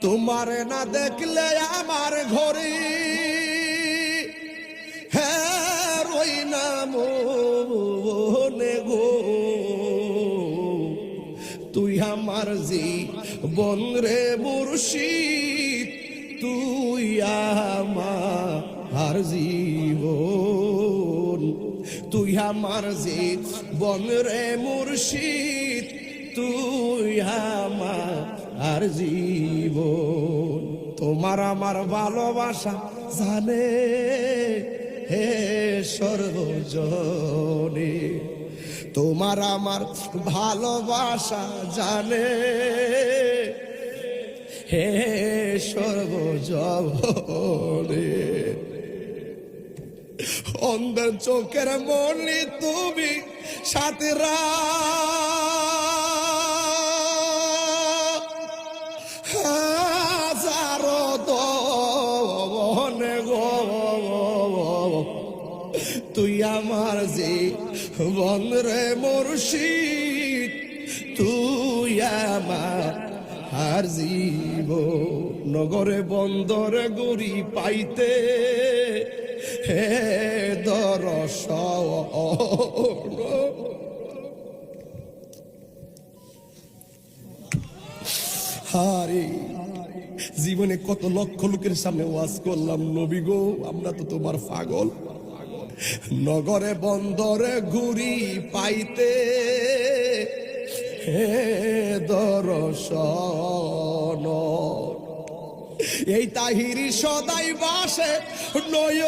তোমার না দেখলে আমার ঘরে হ্যাঁ রই তুই আমার জি বন রে মুর্শিদ, তুই আমার জীবন। তুই আমার জি বন রে মুর্শিদ, তুই আমার আর জীবন তোমার আমার ভালোবাসা জানে হে সর্বজনে। তোমার আমার ভালোবাসা জানে হে সর্বজনে। অন্ধের চোখের মনি তুমি সাথীরা হাজারো তুই আমার যে বন্ধরে মুর্শিদ, তুই আমার আর জীব। নগরে বন্দরে গড়ি পাইতে হে দরস হারে জীবনে কত লক্ষ লোকের সামনে ওয়াজ করলাম, নবী গো, আমরা তো তোমার পাগল। নগরে বন্দরে ঘুরি পাইতে, হে দর্শন। এই তাহিরি সদাই বাসে নয়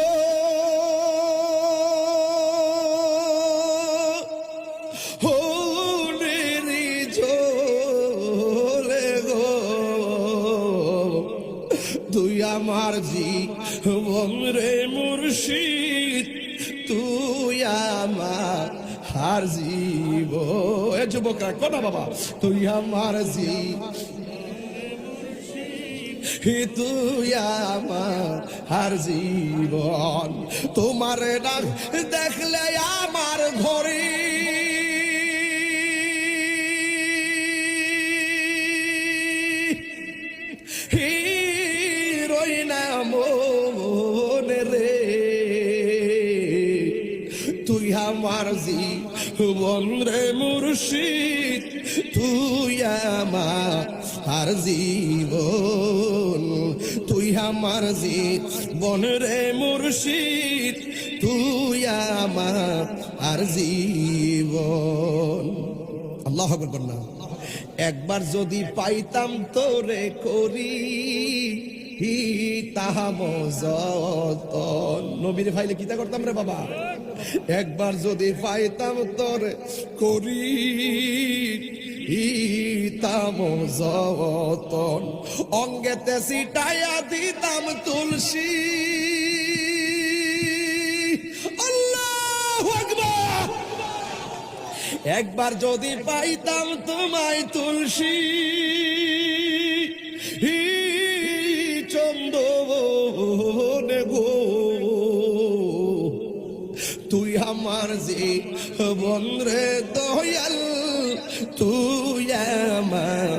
তুই আমার জি রে মুর্শিদ, তুই আমার হার জীব। এ যুবকরা কোনা বাবা। তুই আমার জি তুই আমার হার জীবন। তোমার ডাক দেখলে আমার ঘরে মনে রে। তুই আমার জি রে মুর্শিদ, তুই আমার আর জীবন। তুই আমার জি রে মুর্শিদ, তুই আমার আর জীবন। আল্লাহ আকবার না। একবার যদি পাইতাম তোরে করি হি তাহা মজতন নবীর ফাইলে কিতা করতাম রে বাবা? একবার যদি পাইতাম তোরে করি, হি তাম মজতন অঙ্গেতে সিটাইয়া দিতাম তুলসী। একবার যদি পাইতাম তোমায় তুলসী। আমার যে বন্দ্রে দয়াল তুই আমার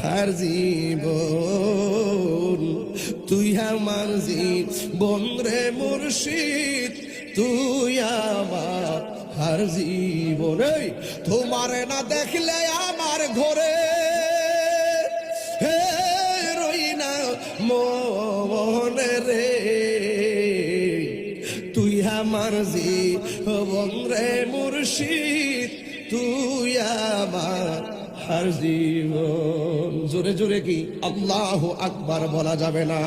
হার জীবন। তুই আমার যে বন্দ্রে মুর্শিদ তুই আমার হার জীবন। এই, তোমার না দেখলে আমার ঘরে হে না মনে রে। তুই আমার জি রে মুর্শিদ তুই আমার হার জীবন জোরে জোরে কি? আল্লাহ আকবার বলা যাবে না।